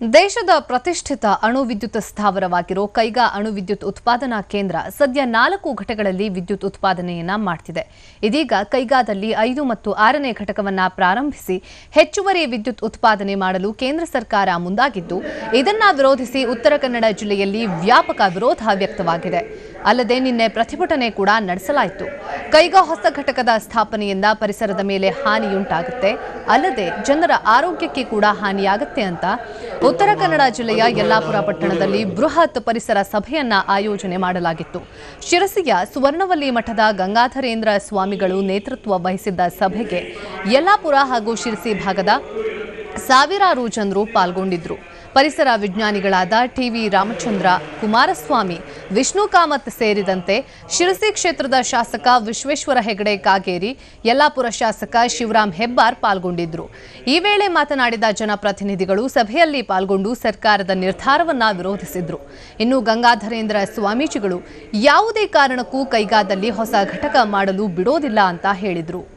ದೇಶದ ಪ್ರತಿಷ್ಠಿತ ಅಣು ವಿದ್ಯುತ್ ಸ್ಥಾವರವಾಗಿರೋ ಕೈಗಾ ಅಣು ವಿದ್ಯುತ್ ಉತ್ಪಾದನಾ ಕೇಂದ್ರ ಸದ್ಯ ನಾಲ್ಕು ಘಟಕಗಳಲ್ಲಿ ವಿದ್ಯುತ್ ಉತ್ಪಾದನೆಯನ್ನ ಮಾಡ್ತಿದೆ. ಇದೀಗ ಕೈಗಾದಲ್ಲಿ ಐದು ಮತ್ತು ಆರನೇ ಘಟಕವನ್ನ ಪ್ರಾರಂಭಿಸಿ ಹೆಚ್ಚುವರಿ ವಿದ್ಯುತ್ ಉತ್ಪಾದನೆ ಮಾಡಲು ಕೇಂದ್ರ ಸರ್ಕಾರ ಮುಂದಾಗಿದ್ದು, ಇದನ್ನ ವಿರೋಧಿಸಿ ಉತ್ತರ ಕನ್ನಡ ಜಿಲ್ಲೆಯಲ್ಲಿ ವ್ಯಾಪಕ ವಿರೋಧ ವ್ಯಕ್ತವಾಗಿದೆ. ಅಲ್ಲದೆ ನಿನ್ನೆ ಪ್ರತಿಭಟನೆ ಕೂಡ ನಡೆಸಲಾಯಿತು. ಕೈಗಾ ಹೊಸ ಘಟಕದ ಸ್ಥಾಪನೆಯಿಂದ ಪರಿಸರದ ಮೇಲೆ ಹಾನಿಯುಂಟಾಗುತ್ತೆ. ಅಲ್ಲದೆ ಜನರ ಆರೋಗ್ಯಕ್ಕೆ ಕೂಡ ಹಾನಿಯಾಗುತ್ತೆ ಅಂತ ಉತ್ತರ ಕನ್ನಡ ಜಿಲ್ಲೆಯ ಯಲ್ಲಾಪುರ ಪಟ್ಟಣದಲ್ಲಿ ಬೃಹತ್ ಪರಿಸರ ಸಭೆಯನ್ನ ಆಯೋಜನೆ ಮಾಡಲಾಗಿತ್ತು. ಶಿರಸಿಯ ಸುವರ್ಣವಲ್ಲಿ ಮಠದ ಗಂಗಾಧರೇಂದ್ರ ಸ್ವಾಮಿಗಳು ನೇತೃತ್ವ ವಹಿಸಿದ್ದ ಸಭೆಗೆ ಯಲ್ಲಾಪುರ ಹಾಗೂ ಶಿರಸಿ ಭಾಗದ ಸಾವಿರಾರು ಜನರು ಪಾಲ್ಗೊಂಡಿದ್ರು. ಪರಿಸರ ವಿಜ್ಞಾನಿಗಳಾದ ಟಿವಿ ರಾಮಚಂದ್ರ, ಕುಮಾರಸ್ವಾಮಿ, ವಿಷ್ಣು ಕಾಮತ್ ಸೇರಿದಂತೆ ಶಿರಸಿ ಕ್ಷೇತ್ರದ ಶಾಸಕ ವಿಶ್ವೇಶ್ವರ ಹೆಗಡೆ ಕಾಗೇರಿ, ಯಲ್ಲಾಪುರ ಶಾಸಕ ಶಿವರಾಮ್ ಹೆಬ್ಬಾರ್ ಪಾಲ್ಗೊಂಡಿದ್ರು. ಈ ವೇಳೆ ಮಾತನಾಡಿದ ಜನಪ್ರತಿನಿಧಿಗಳು ಸಭೆಯಲ್ಲಿ ಪಾಲ್ಗೊಂಡು ಸರ್ಕಾರದ ನಿರ್ಧಾರವನ್ನ ವಿರೋಧಿಸಿದ್ರು. ಇನ್ನು ಗಂಗಾಧರೇಂದ್ರ ಸ್ವಾಮೀಜಿಗಳು ಯಾವುದೇ ಕಾರಣಕ್ಕೂ ಕೈಗಾದಲ್ಲಿ ಹೊಸ ಘಟಕ ಮಾಡಲು ಬಿಡೋದಿಲ್ಲ ಅಂತ ಹೇಳಿದ್ರು.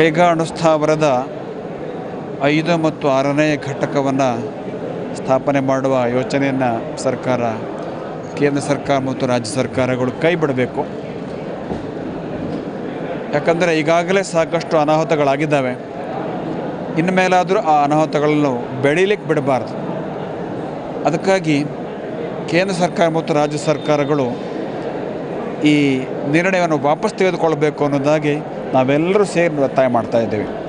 ಕೈಗಾ ಸ್ಥಾವರದ ಐದು ಮತ್ತು ಆರನೇ ಘಟಕವನ್ನು ಸ್ಥಾಪನೆ ಮಾಡುವ ಯೋಚನೆಯನ್ನು ಸರ್ಕಾರ, ಕೇಂದ್ರ ಸರ್ಕಾರ ಮತ್ತು ರಾಜ್ಯ ಸರ್ಕಾರಗಳು ಕೈ ಬಿಡಬೇಕು. ಯಾಕಂದರೆ ಈಗಾಗಲೇ ಸಾಕಷ್ಟು ಅನಾಹುತಗಳಾಗಿದ್ದಾವೆ. ಇನ್ನು ಮೇಲಾದರೂ ಆ ಅನಾಹುತಗಳನ್ನು ಬೆಳೀಲಿಕ್ಕೆ ಬಿಡಬಾರ್ದು. ಅದಕ್ಕಾಗಿ ಕೇಂದ್ರ ಸರ್ಕಾರ ಮತ್ತು ರಾಜ್ಯ ಸರ್ಕಾರಗಳು ಈ ನಿರ್ಣಯವನ್ನು ವಾಪಸ್ ತೆಗೆದುಕೊಳ್ಬೇಕು ಅನ್ನೋದಾಗಿ ನಾವೆಲ್ಲರೂ ಸೇರಿ ಒತ್ತಾಯ ಮಾಡ್ತಾ ಇದ್ದೇವೆ.